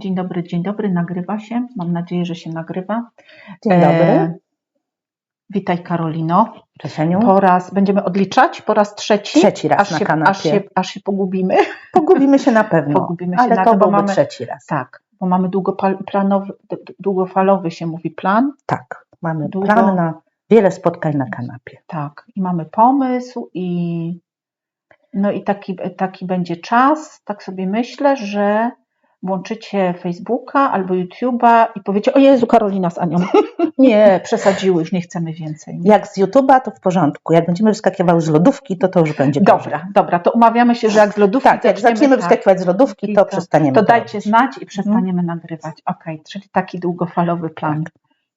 Dzień dobry, dzień dobry, nagrywa się. Mam nadzieję, że się nagrywa. Dzień dobry. E, witaj Karolino. Cześć Aniu. Po raz, będziemy odliczać po raz trzeci. Trzeci raz aż na się, kanapie. Aż się, aż się pogubimy. Pogubimy się na pewno, Pogubimy się ale na to to, bo mamy- trzeci raz. Tak, bo mamy długoplanowy, długofalowy się mówi plan. Tak, mamy Długo. plan na wiele spotkań na kanapie. Tak, i mamy pomysł i no i taki, taki będzie czas. Tak sobie myślę, że włączycie Facebooka albo YouTube'a i powiecie, o Jezu, Karolina z Anią. Nie, przesadziły, już nie chcemy więcej. Jak z YouTube'a to w porządku, jak będziemy wyskakiwały z lodówki, to to już będzie. Dobra, dobra, to umawiamy się, że jak z lodówki Tak, jak zaczniemy tak, wyskakiwać z lodówki, to to- przestaniemy to to dajcie robić. znać i przestaniemy nagrywać. Okej, czyli taki długofalowy plan.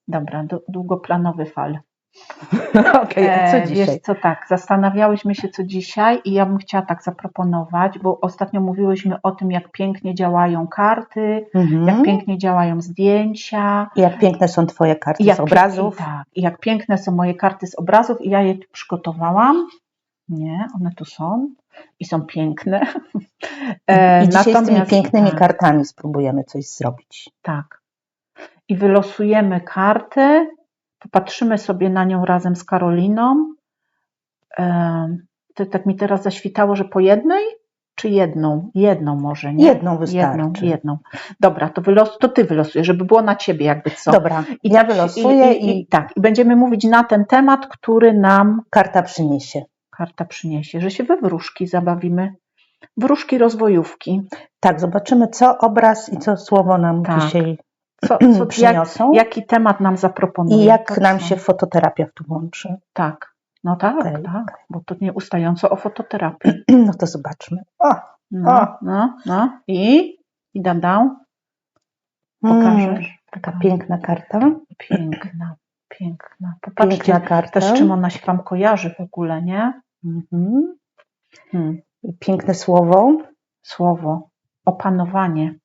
Dobra, du- długoplanowy fal. Okej, E, co dzisiaj? Wiesz co, tak, zastanawiałyśmy się co dzisiaj i ja bym chciała tak zaproponować, bo ostatnio mówiłyśmy o tym, jak pięknie działają karty, Mhm. jak pięknie działają zdjęcia. I jak piękne są Twoje karty jak z obrazów. Pięknie, tak, i jak piękne są moje karty z obrazów i ja je tu przygotowałam. Nie, one tu są i są piękne. E, I dzisiaj z tymi natomiast- pięknymi tak, kartami spróbujemy coś zrobić. Tak. I wylosujemy kartę, popatrzymy sobie na nią razem z Karoliną. Em, To tak mi teraz zaświtało, że po jednej, czy jedną? Jedną może, nie? Jedną wystarczy. Jedną, jedną. Dobra, to, wylos, to ty wylosujesz, żeby było na ciebie jakby co. Dobra, I ja tak wylosuję i, i, i i tak, i będziemy mówić na ten temat, który nam karta przyniesie. karta przyniesie, że się we wróżki zabawimy. Wróżki rozwojówki. Tak, zobaczymy co obraz i co słowo nam Tak. dzisiaj Co, co, jak, przyniosą. jaki temat nam zaproponuje? I jak To nam co? się fototerapia w tu łączy. Tak, no tak, Okej. tak, bo to nieustająco o fototerapii. No to zobaczmy. O, No, O. no, no. I, i dam, dam. Pokażesz. Mm, taka piękna karta. Piękna, piękna. Popatrzcie Piękna karta. też, czym ona się Wam kojarzy w ogóle, nie? Mhm. Hmm. Piękne słowo. Słowo, opanowanie.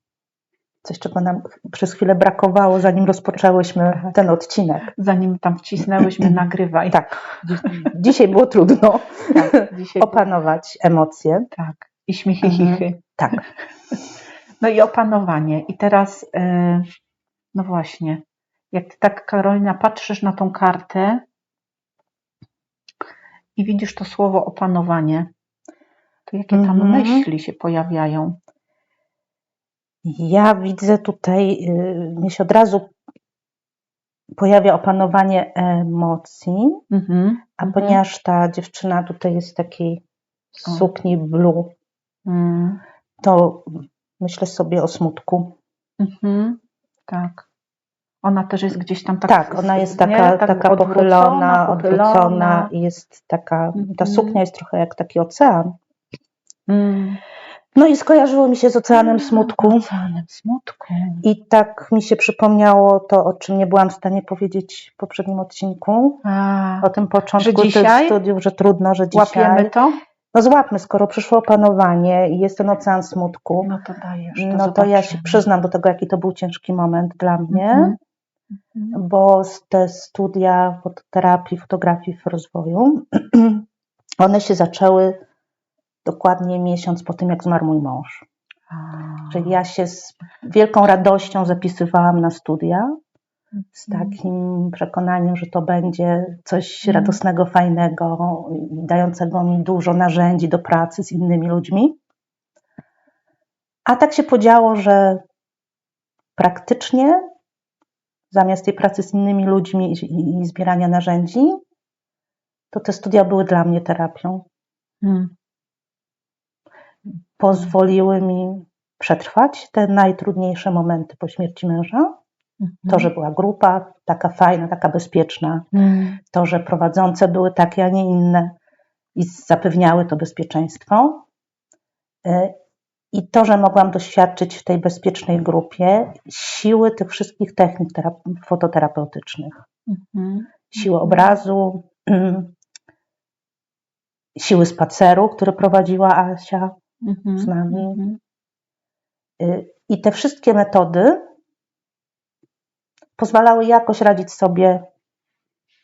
Coś, czego nam przez chwilę brakowało, zanim rozpoczęłyśmy ten odcinek. Zanim tam wcisnęłyśmy nagrywaj. Tak, dzi- dzisiaj było trudno tak dzisiaj opanować emocje. Tak, i śmichy, chichy. Tak, No i opanowanie. I teraz, yy, no właśnie, jak ty tak, Karolina, patrzysz na tą kartę i widzisz to słowo opanowanie, to jakie tam Mhm. myśli się pojawiają? Ja widzę tutaj, y, mnie się od razu pojawia opanowanie emocji, Mhm. a Mhm. ponieważ ta dziewczyna tutaj jest w takiej sukni blue, Mm. to myślę sobie o smutku. Mhm. Tak. Ona też jest gdzieś tam tak. Tak, ona jest nie? taka, Tak taka pochylona, pochylona. odwrócona i jest taka, ta suknia jest trochę jak taki ocean. Mm. No i skojarzyło mi się z oceanem smutku. Oceanem smutku. I tak mi się przypomniało to, o czym nie byłam w stanie powiedzieć w poprzednim odcinku, A, o tym początku Że dzisiaj? studiów, że trudno, że dzisiaj. łapiemy to? No złapmy, skoro przyszło opanowanie i jest ten ocean smutku, No to dajesz. no to ja się zobaczymy. przyznam do tego, jaki to był ciężki moment dla mnie. Mhm. Mhm. bo te studia fototerapii, fotografii w rozwoju, one się zaczęły dokładnie miesiąc po tym, jak zmarł mój mąż. Czyli ja się z wielką radością zapisywałam na studia, z Mhm. takim przekonaniem, że to będzie coś Mhm. radosnego, fajnego, dającego mi dużo narzędzi do pracy z innymi ludźmi. A tak się podziało, że praktycznie zamiast tej pracy z innymi ludźmi i zbierania narzędzi, to te studia były dla mnie terapią. Hmm. Pozwoliły mi przetrwać te najtrudniejsze momenty po śmierci męża. To, że była grupa taka fajna, taka bezpieczna, Hmm. to, że prowadzące były takie, a nie inne i zapewniały to bezpieczeństwo. Y, I to, że mogłam doświadczyć w tej bezpiecznej grupie siły tych wszystkich technik terap- fototerapeutycznych. Mhm. Siły obrazu, siły spaceru, który prowadziła Asia Mhm. z nami. Mhm. Y, I te wszystkie metody pozwalały jakoś radzić sobie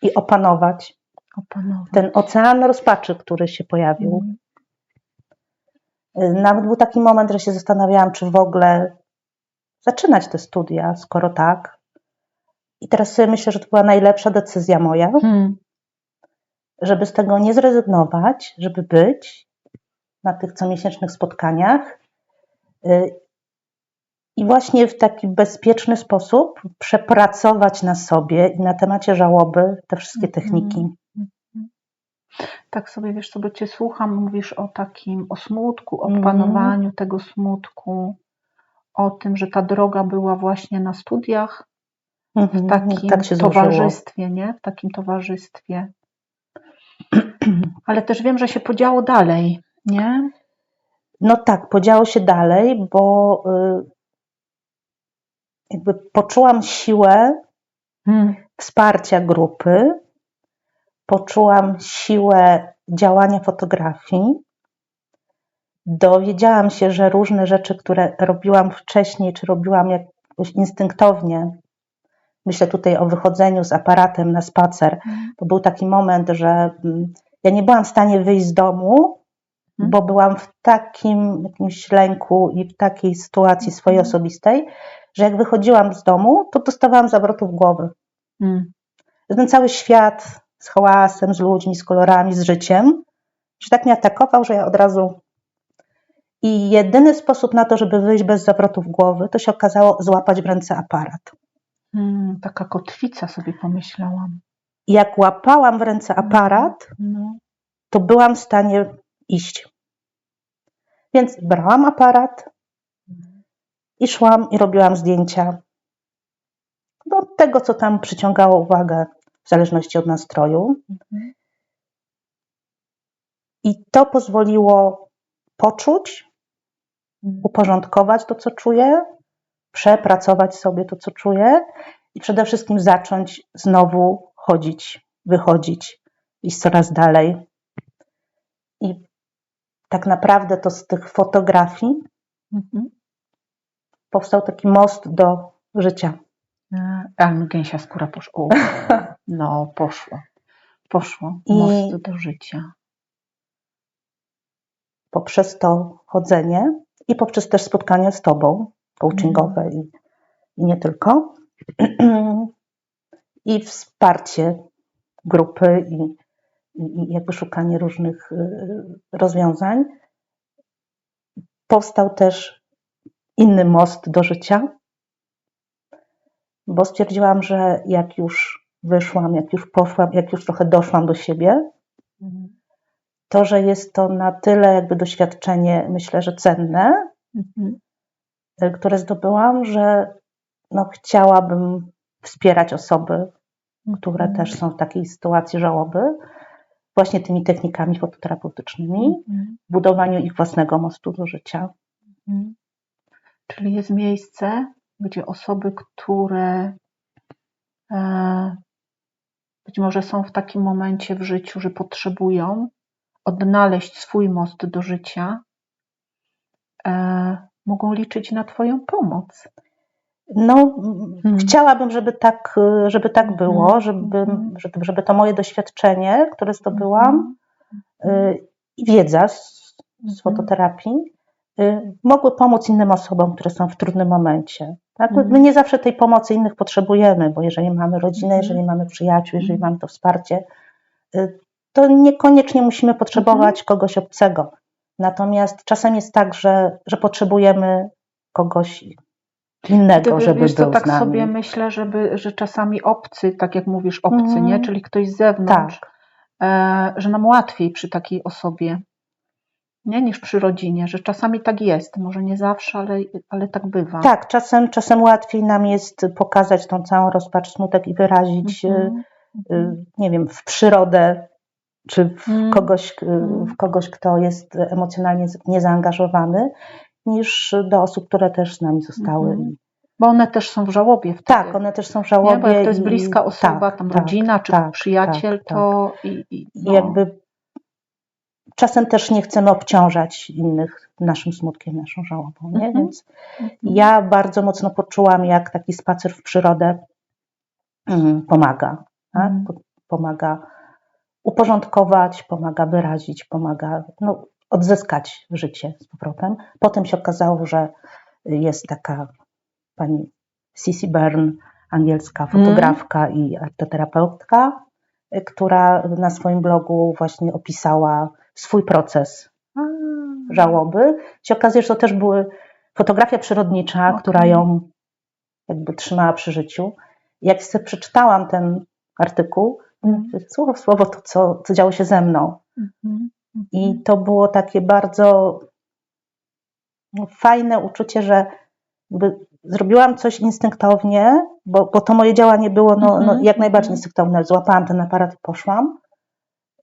i opanować Opanować. ten ocean rozpaczy, który się pojawił. Mhm. Y, Nawet był taki moment, że się zastanawiałam, czy w ogóle zaczynać te studia, skoro tak. I teraz sobie myślę, że to była najlepsza decyzja moja, Hmm. żeby z tego nie zrezygnować, żeby być na tych comiesięcznych spotkaniach y, i właśnie w taki bezpieczny sposób przepracować na sobie i na temacie żałoby te wszystkie Mhm. techniki. Tak sobie, wiesz, sobie Cię słucham, mówisz o takim, o smutku, o Mhm. panowaniu tego smutku, o tym, że ta droga była właśnie na studiach, w Mhm, takim tak się złożyło. towarzystwie, nie? W takim towarzystwie. Ale też wiem, że się podziało dalej, nie? No tak, podziało się dalej, bo y, jakby poczułam siłę Hmm. wsparcia grupy, poczułam siłę działania fotografii. Dowiedziałam się, że różne rzeczy, które robiłam wcześniej, czy robiłam jakoś instynktownie, myślę tutaj o wychodzeniu z aparatem na spacer, to był taki moment, że mm, ja nie byłam w stanie wyjść z domu. Bo byłam w takim jakimś lęku i w takiej sytuacji swojej Mhm. osobistej, że jak wychodziłam z domu, to dostawałam zawrotów głowy. Że ten cały świat z hałasem, z ludźmi, z kolorami, z życiem, że tak mnie atakował, że ja od razu. I jedyny sposób na to, żeby wyjść bez zawrotów głowy, to się okazało złapać w ręce aparat. Hmm. Taka kotwica sobie pomyślałam. Jak łapałam w ręce aparat, No. to byłam w stanie iść. Więc brałam aparat i szłam i robiłam zdjęcia do tego, co tam przyciągało uwagę, w zależności od nastroju. I to pozwoliło poczuć, uporządkować to, co czuję, przepracować sobie to, co czuję i przede wszystkim zacząć znowu chodzić, wychodzić, iść coraz dalej. I tak naprawdę to z tych fotografii Mhm. powstał taki most do życia. Ale mi gęsia skóra poszła. No, poszło. Poszło. I- Most do życia. Poprzez to chodzenie i poprzez też spotkania z Tobą, coachingowe i, i nie tylko. I wsparcie grupy i, i jakby szukanie różnych y, rozwiązań. Powstał też inny most do życia, bo stwierdziłam, że jak już wyszłam, jak już poszłam, jak już trochę doszłam do siebie, Mhm. to, że jest to na tyle jakby doświadczenie, myślę, że cenne, Mhm. y, które zdobyłam, że no, chciałabym wspierać osoby, które Mhm. też są w takiej sytuacji żałoby, właśnie tymi technikami fototerapeutycznymi, w budowaniu ich własnego mostu do życia. Mhm. Czyli jest miejsce, gdzie osoby, które e, być może są w takim momencie w życiu, że potrzebują odnaleźć swój most do życia, e, mogą liczyć na Twoją pomoc. No, Hmm. chciałabym, żeby tak, żeby tak było, Mhm. żeby, Mhm. żeby, żeby to moje doświadczenie, które zdobyłam, Mhm. y, i wiedza z, z fototerapii, y, mogły pomóc innym osobom, które są w trudnym momencie. Tak? My- nie zawsze tej pomocy innych potrzebujemy, bo jeżeli mamy rodzinę, jeżeli mamy przyjaciół, jeżeli mamy to wsparcie, y, to niekoniecznie musimy potrzebować Mhm. kogoś obcego. Natomiast czasem jest tak, że, że potrzebujemy kogoś innego, Gdyby, żeby wiesz był tak z nami. sobie myślę, żeby, że czasami obcy, tak jak mówisz, obcy, Mhm. nie? czyli ktoś z zewnątrz, Tak, e, że nam łatwiej przy takiej osobie, nie niż przy rodzinie, że czasami tak jest, może nie zawsze, ale, ale tak bywa. tak czasem, czasem łatwiej nam jest pokazać tą całą rozpacz, smutek i wyrazić, y, Mhm. y, nie wiem, w przyrodę, czy w Mm. kogoś, Mm. w kogoś, kto jest emocjonalnie niezaangażowany, niż do osób, które też z nami zostały. Mhm. Bo one też są w żałobie wtedy. Tak, one też są w żałobie. nie? Bo jak to jest i- bliska osoba, tak, tam tak, rodzina czy tak, przyjaciel, tak, to i, i, I no. jakby czasem też nie chcemy obciążać innych naszym smutkiem, naszą żałobą, nie? Mhm. Więc Mhm. ja bardzo mocno poczułam, jak taki spacer w przyrodę mm, pomaga. Tak? Mhm. Po- Pomaga uporządkować, pomaga wyrazić, pomaga no, odzyskać życie z powrotem. Potem się okazało, że jest taka pani Sissy Byrne, angielska fotografka i arteterapeutka, y, która na swoim blogu właśnie opisała swój proces żałoby. Się okazuje, że to też były fotografia przyrodnicza, Okej. która ją jakby trzymała przy życiu. Jak sobie przeczytałam ten artykuł, Mhm. słowo w słowo to, co, co działo się ze mną. Mhm. I to było takie bardzo no, fajne uczucie, że zrobiłam coś instynktownie, bo, bo to moje działanie było no, no, Mhm, jak najbardziej mhm. instynktowne. Złapałam ten aparat i poszłam.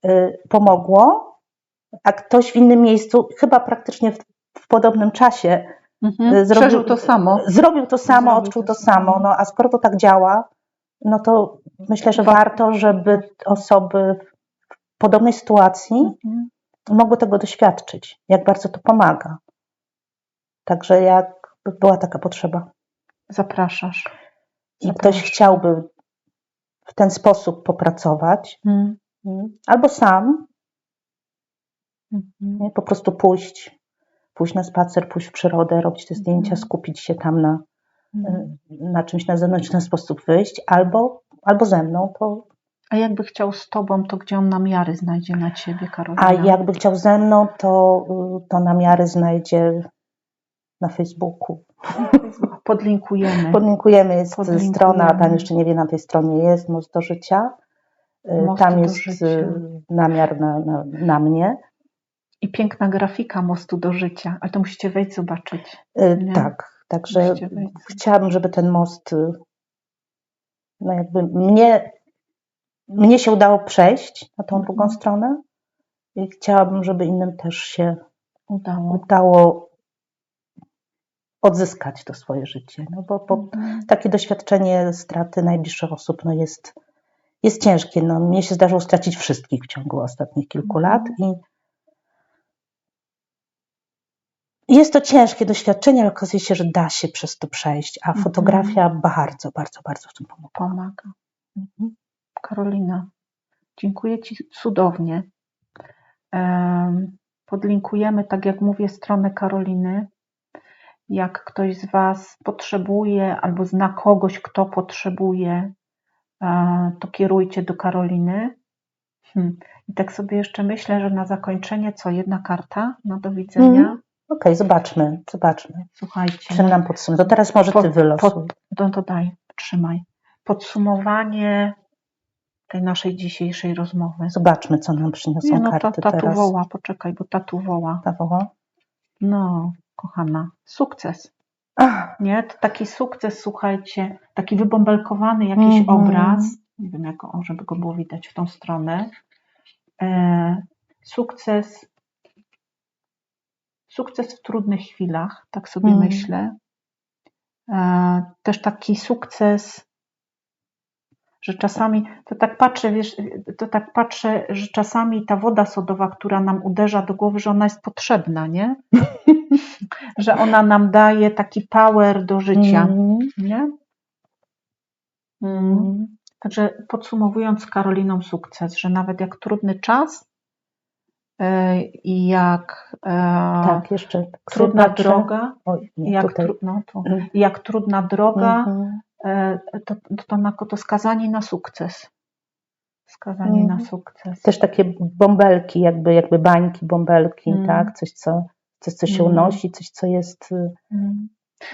Y, pomogło, a ktoś w innym miejscu, chyba praktycznie w, w podobnym czasie, Mhm. y, zrobił- Przeżył to samo. Zrobił to samo, Zrobił odczuł to samo. No, a skoro to tak działa, no to myślę, że Wa- warto, żeby osoby w podobnej sytuacji Mhm. Mogły tego doświadczyć, jak bardzo to pomaga. Także jak była taka potrzeba Zapraszasz. i ktoś chciałby w ten sposób popracować, Mhm. albo sam nie, po prostu pójść, pójść na spacer, pójść w przyrodę, robić te zdjęcia, Mhm. skupić się tam na, Mhm. na czymś na zewnątrz, w ten sposób wyjść, albo, albo ze mną, to, A jakby chciał z tobą, to gdzie on namiary znajdzie na ciebie, Karolina? a jakby chciał ze mną, to, to namiary znajdzie na Facebooku. Podlinkujemy. Podlinkujemy, jest Podlinkujemy. strona, pan jeszcze nie wie, na tej stronie jest Most do Życia. Y, Most Tam do jest życia. y, namiar na, na, na mnie. I piękna grafika mostu do życia, ale to musicie wejść zobaczyć. Y, Nie? Tak, także chciałabym, żeby ten most, no jakby mnie, mnie się udało przejść na tą Mhm. drugą stronę i chciałabym, żeby innym też się Udało. udało odzyskać to swoje życie. No bo, bo Mhm. takie doświadczenie straty najbliższych osób no jest, jest ciężkie. No, mnie się zdarzyło stracić wszystkich w ciągu ostatnich kilku Mhm. lat i jest to ciężkie doświadczenie, ale okazuje się, że da się przez to przejść, a fotografia bardzo, bardzo, bardzo w tym pomogła. Pomaga. Mhm. Karolina, dziękuję Ci cudownie. Em, Podlinkujemy, tak jak mówię, stronę Karoliny. Jak ktoś z Was potrzebuje albo zna kogoś, kto potrzebuje, e, to kierujcie do Karoliny. Hmm. I tak sobie jeszcze myślę, że na zakończenie co, jedna karta? No do widzenia. Mhm. Okej, zobaczmy, zobaczmy. Słuchajcie. Czym nam podsumuje? To teraz może Po- ty wylosuj. po- No to daj, trzymaj. Podsumowanie tej naszej dzisiejszej rozmowy. Zobaczmy, co nam przyniosą Nie, no ta, karty tatu teraz. woła, poczekaj, bo tatu woła. Ta woła? No, kochana, sukces. Ach, Nie, to taki sukces, słuchajcie, taki wybąbelkowany jakiś Mhm. obraz. Nie wiem, jak, o, żeby go było widać w tą stronę. E, sukces. Sukces w trudnych chwilach, tak sobie Mhm. myślę. E, też taki sukces, że czasami, to tak patrzę, wiesz, to tak patrzę, że czasami ta woda sodowa, która nam uderza do głowy, że ona jest potrzebna, nie? że ona nam daje taki power do życia, mm, nie? Mm. Także podsumowując Karoliną sukces, że nawet jak trudny czas e, i jak e, Tak, jeszcze trudna droga, Oj, nie, jak, tru, no, tu, Mm. jak trudna droga, Mhm. e, to, to, na, to skazanie na sukces. Skazanie Mhm. na sukces. Też takie bąbelki, jakby, jakby bańki, bąbelki, Mm. tak? Coś, co, coś, co się Mm. unosi, coś, co jest y, Mm.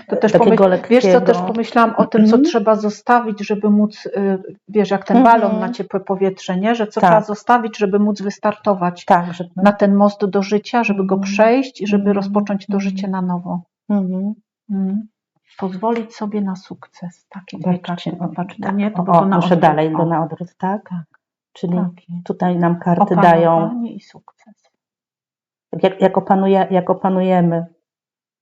To też takiego pomyśl, wiesz co, też pomyślałam o tym, co Mhm. trzeba zostawić, żeby móc, y, wiesz, jak ten Mhm. balon na ciepłe powietrze, nie? Że co Tak. trzeba zostawić, żeby móc wystartować Tak, że... na ten most do życia, żeby go Mhm. przejść i żeby Mhm. rozpocząć to Mhm. życie na nowo. Mhm. Mm. Pozwolić sobie na sukces. Takie Patrzcie, karty. o, Popatrz, to tak. nie, to o, na muszę dalej, bo na odwrót, tak? Tak. Czyli Takie. tutaj nam karty dają, i sukces. jak, jak, opanuje, jak opanujemy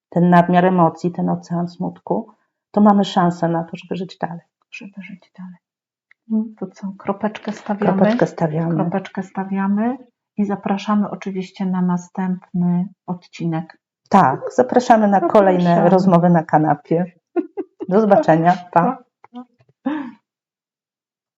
ten nadmiar emocji, ten ocean smutku, to mamy szansę na to, żeby żyć dalej. Żeby żyć dalej. To co? Kropeczkę stawiamy. Kropeczkę stawiamy. Kropeczkę stawiamy i zapraszamy oczywiście na następny odcinek. Tak, zapraszamy na kolejne rozmowy na kanapie. Do zobaczenia. Pa.